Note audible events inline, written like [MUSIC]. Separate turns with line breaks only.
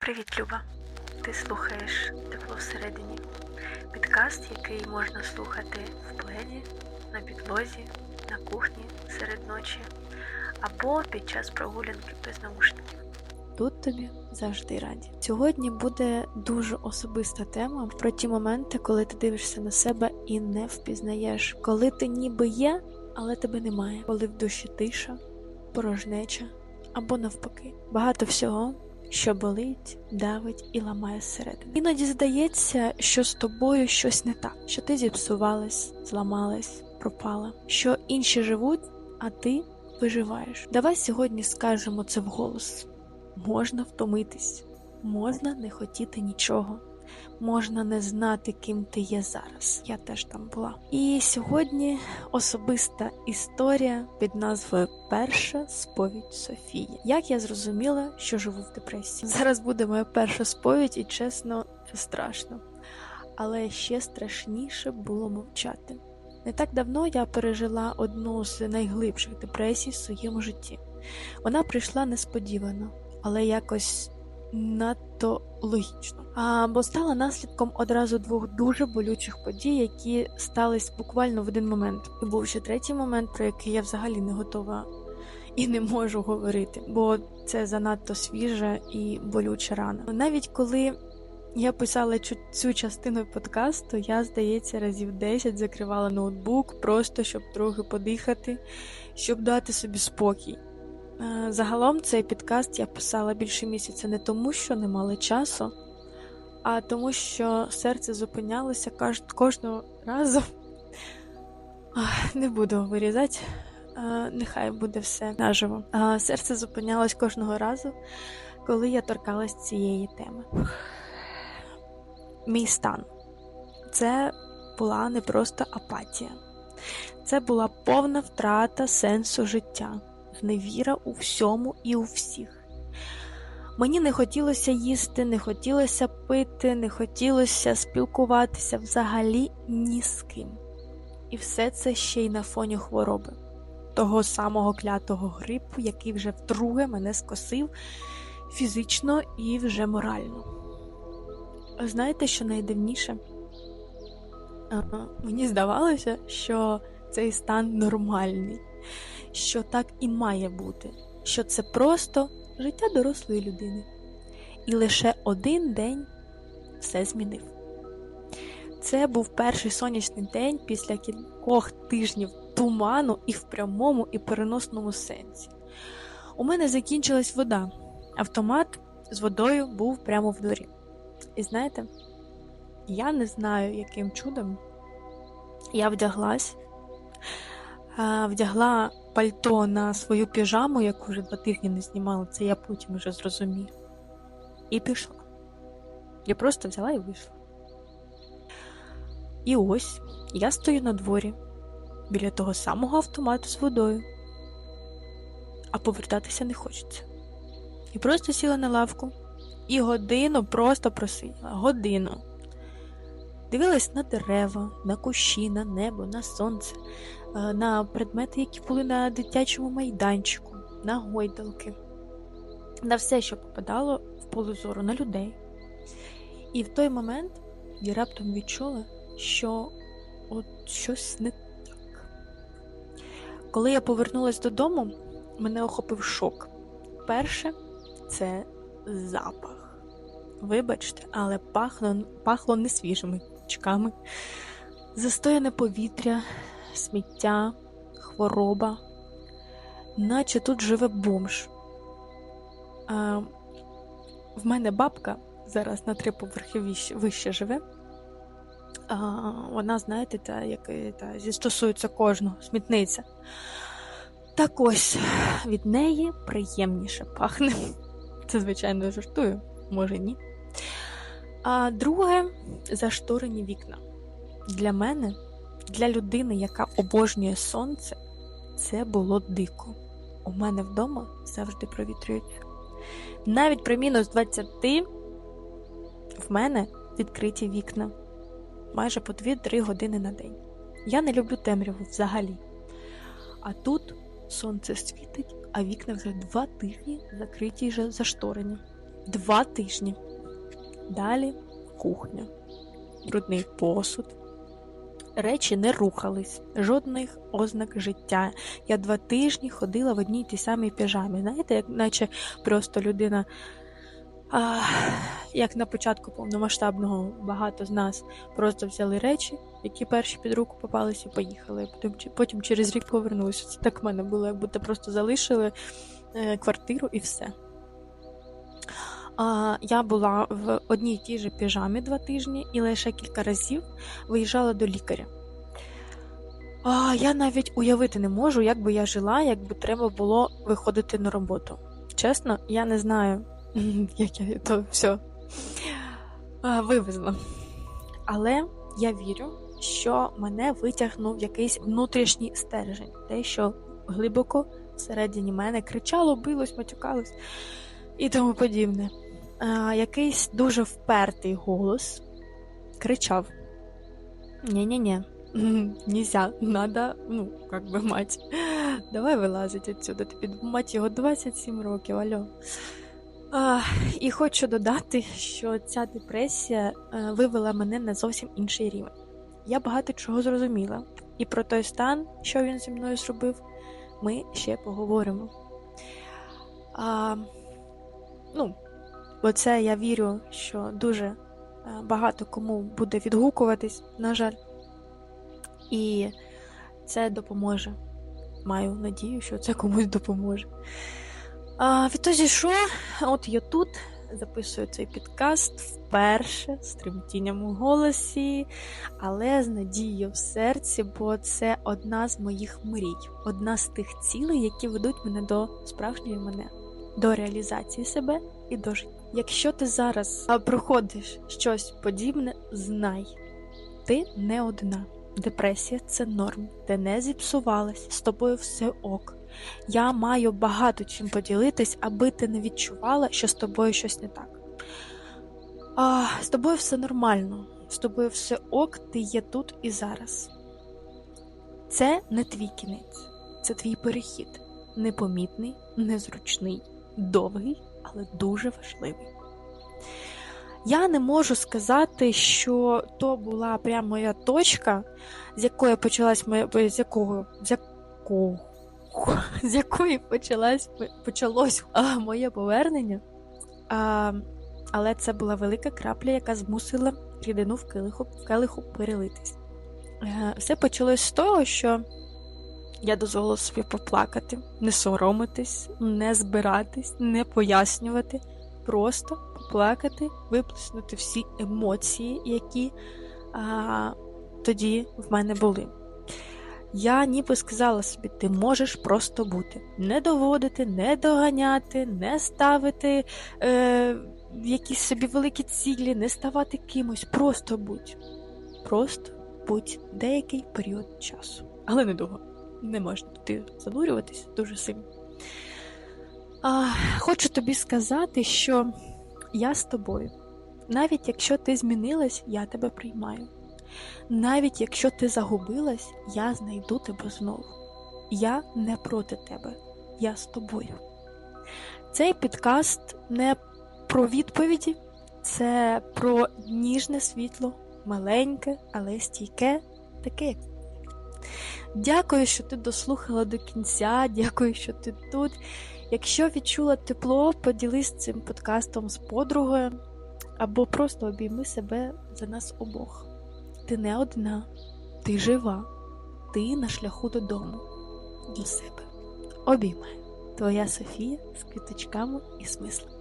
Привіт, Люба! Ти слухаєш тепло всередині. Підкаст, який можна слухати в пледі, на підлозі, на кухні серед ночі або під час прогулянки без наушників. Тут тобі завжди раді. Сьогодні буде дуже особиста тема про ті моменти, коли ти дивишся на себе і не впізнаєш, коли ти ніби є, але тебе немає, коли в душі тиша, порожнеча або навпаки. Багато всього що болить, давить і ламає зсередини. Іноді здається, що з тобою щось не так, що ти зіпсувалась, зламалась, пропала, що інші живуть, а ти виживаєш. Давай сьогодні скажемо це вголос: можна втомитись, можна не хотіти нічого. Можна не знати, ким ти є зараз. Я теж там була. І сьогодні особиста історія під назвою Перша сповідь Софії. Як я зрозуміла, що живу в депресії. Зараз буде моя перша сповідь, і чесно, це страшно. Але ще страшніше було мовчати. Не так давно я пережила одну з найглибших депресій в своєму житті. Вона прийшла несподівано, але якось надто логічно. А, Бо стала наслідком одразу двох дуже болючих подій, які стались буквально в один момент. І був ще третій момент, про який я взагалі не готова і не можу говорити, бо це занадто свіжа і болюча рана. Навіть коли я писала цю частину подкасту, я, здається, разів 10 закривала ноутбук, просто щоб трохи подихати, щоб дати собі спокій. Е, загалом цей підкаст я писала більше місяця не тому, що не мала часу, а тому, що серце зупинялося кожного разу. Не буду вирізати, е, нехай буде все наживо. Серце зупинялось кожного разу, коли я торкалась цієї теми. Мій стан це була не просто апатія, це була повна втрата сенсу життя зневіра у всьому і у всіх. Мені не хотілося їсти, не хотілося пити, не хотілося спілкуватися взагалі ні з ким. І все це ще й на фоні хвороби, того самого клятого грипу, який вже вдруге мене скосив фізично і вже морально. Знаєте, що найдивніше? Мені здавалося, що цей стан нормальний що так і має бути, що це просто життя дорослої людини. І лише один день все змінив. Це був перший сонячний день після кількох тижнів туману і в прямому і переносному сенсі. У мене закінчилась вода. Автомат з водою був прямо в дворі. І знаєте, я не знаю, яким чудом я вдяглась, вдягла пальто на свою піжаму, яку вже два тижні не знімала, це я потім вже зрозумію. І пішла. Я просто взяла і вийшла. І ось я стою на дворі біля того самого автомату з водою, а повертатися не хочеться. І просто сіла на лавку і годину просто просиділа. Годину. Дивилась на дерева, на кущі, на небо, на сонце, Е, на предмети, які були на дитячому майданчику, на гойдалки, на все, що попадало в поле зору, на людей. І в той момент я раптом відчула, що от щось не так. Коли я повернулася додому, мене охопив шок. Перше, це запах. Вибачте, але пахло пахло не свіжими чками, застояне повітря, сміття, хвороба, наче тут живе бомж. А, В мене бабка зараз на три поверхи вище, живе. А, Вона, знаєте, та, як, та, зістосується кожного, смітниця. Так ось від неї приємніше пахне. Це, звичайно, жартую, може ні. А друге зашторені вікна. Для мене для людини, яка обожнює сонце, це було дико. У мене вдома завжди провітрюється. Навіть при мінус 20 в мене відкриті вікна майже по 2-3 години на день. Я не люблю темряву взагалі. А тут сонце світить, а вікна вже два тижні закриті і зашторені.
Два тижні. Далі кухня, брудний посуд. Речі не рухались, жодних ознак життя. Я два тижні ходила в одній тій самій піжамі. Знаєте, як наче просто людина, а, як на початку повномасштабного багато з нас просто взяли речі, які перші під руку попалися, поїхали. Потім, потім через рік повернулися. Це так в мене було, як будто просто залишили е, квартиру і все. Я була в одній тій же піжамі два тижні і лише кілька разів виїжджала до лікаря. А, Я навіть уявити не можу, як би я жила, якби треба було виходити на роботу. Чесно, я не знаю, [LAUGHS] як я то все вивезла. Але я вірю, що мене витягнув якийсь внутрішній стержень, те, що глибоко всередині мене кричало, билось, матюкалось і тому подібне. А, Якийсь дуже впертий голос кричав: Ні-ні-ні, [LAUGHS] нельзя, надо, ну, как бы мать, давай вилазить отсюда, тобі мать його 27 років, алло. А, І хочу додати, що ця депресія е, вивела мене на зовсім інший рівень. Я багато чого зрозуміла, і про той стан, що він зі мною зробив, ми ще поговоримо. А, Ну, бо це я вірю, що дуже е, багато кому буде відгукуватись, на жаль, і це допоможе. Маю надію, що це комусь допоможе. А, Відтоді що, от я тут записую цей підкаст вперше з тремтінням у голосі, але з надією в серці, бо це одна з моїх мрій, одна з тих цілей, які ведуть мене до справжньої мене, до реалізації себе і до життя. Якщо ти зараз проходиш щось подібне, знай, ти не одна. Депресія це норм, ти не зіпсувалась, з тобою все ок. Я маю багато чим поділитись, аби ти не відчувала, що з тобою щось не так. А, З тобою все нормально, з тобою все ок, ти є тут і зараз. Це не твій кінець, це твій перехід. Непомітний, незручний, довгий, але дуже важливий. Я не можу сказати, що то була прямо моя точка, з якої почалась моя з якого з якого [LAUGHS] з якої почалась почалось а, моє повернення. А, Але це була велика крапля, яка змусила рідину в келиху, в келиху перелитись. Е, все почалось з того, що я дозволила собі поплакати, не соромитись, не збиратись, не пояснювати, просто поплакати, виплеснути всі емоції, які а, тоді в мене були. Я ніби сказала собі, ти можеш просто бути, не доводити, не доганяти, не ставити е, якісь собі великі цілі, не ставати кимось, просто будь. Просто будь деякий період часу. Але недовго. Не можна туди занурюватись дуже сильно. А, Хочу тобі сказати, що я з тобою. Навіть якщо ти змінилась, я тебе приймаю. Навіть якщо ти загубилась, я знайду тебе знову. Я не проти тебе, я з тобою. Цей підкаст не про відповіді, це про ніжне світло, маленьке, але стійке, таке як. Дякую, що ти дослухала до кінця. Дякую, що ти тут. Якщо відчула тепло, поділись цим подкастом з подругою або просто обійми себе за нас обох. Ти не одна, ти жива, ти на шляху додому, до себе. Обіймай, твоя Софія з квіточками і смислами.